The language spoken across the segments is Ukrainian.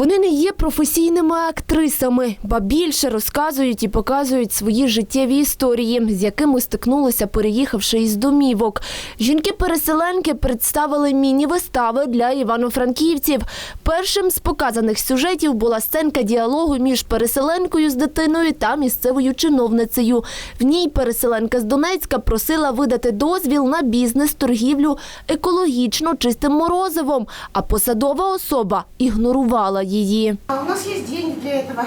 Вони не є професійними актрисами, ба більше розказують і показують свої життєві історії, з якими стикнулися, переїхавши із домівок. Жінки-переселенки представили міні-вистави для івано-франківців. Першим з показаних сюжетів була сценка діалогу між переселенкою з дитиною та місцевою чиновницею. В ній переселенка з Донецька просила видати дозвіл на бізнес, торгівлю екологічно чистим морозивом, а посадова особа ігнорувала її. А У нас есть деньги для этого.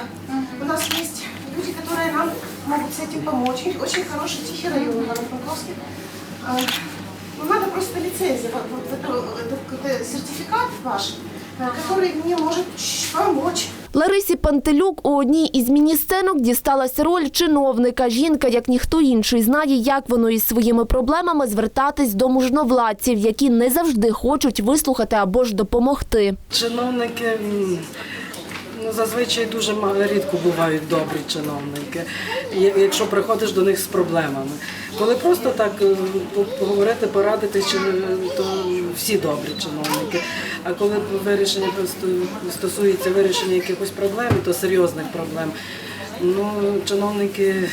У нас есть люди, которые нам могут с этим помочь. Очень хороший тихий район Ивано-Франковский. А, Ну, надо просто лицензия, вот, вот это, это какой-то сертификат ваш, а, который мне может чуть-чуть помочь. Ларисі Пантелюк у одній із міністенок дісталася роль чиновника. Жінка, як ніхто інший, знає, як воно із своїми проблемами звертатись до мужновладців, які не завжди хочуть вислухати або ж допомогти. Чиновники зазвичай дуже рідко бувають добрі чиновники, якщо приходиш до них з проблемами. Коли просто так е, поговорити, порадитись, то всі добрі чиновники. А коли вирішення стосується вирішення якихось проблем, то серйозних проблем, ну чиновники.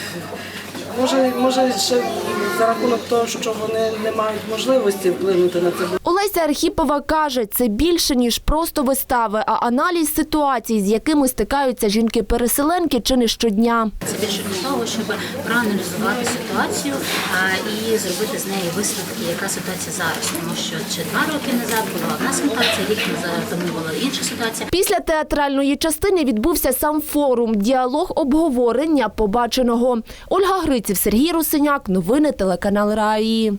Може, може ще за рахунок того, що вони не мають можливості вплинути на це, Олеся Архіпова каже, це більше ніж просто вистави, а аналіз ситуацій, з якими стикаються жінки-переселенки чи не щодня. Це більше для того, щоб проаналізувати ситуацію і зробити з неї висновки, яка ситуація зараз. Тому що ще два роки назад була одна ситуація, рік назад тому була інша ситуація. Після театральної частини відбувся сам форум, діалог обговорення побаченого. Ольга Гриців, Сергій Русиняк, новини телеканал Раї.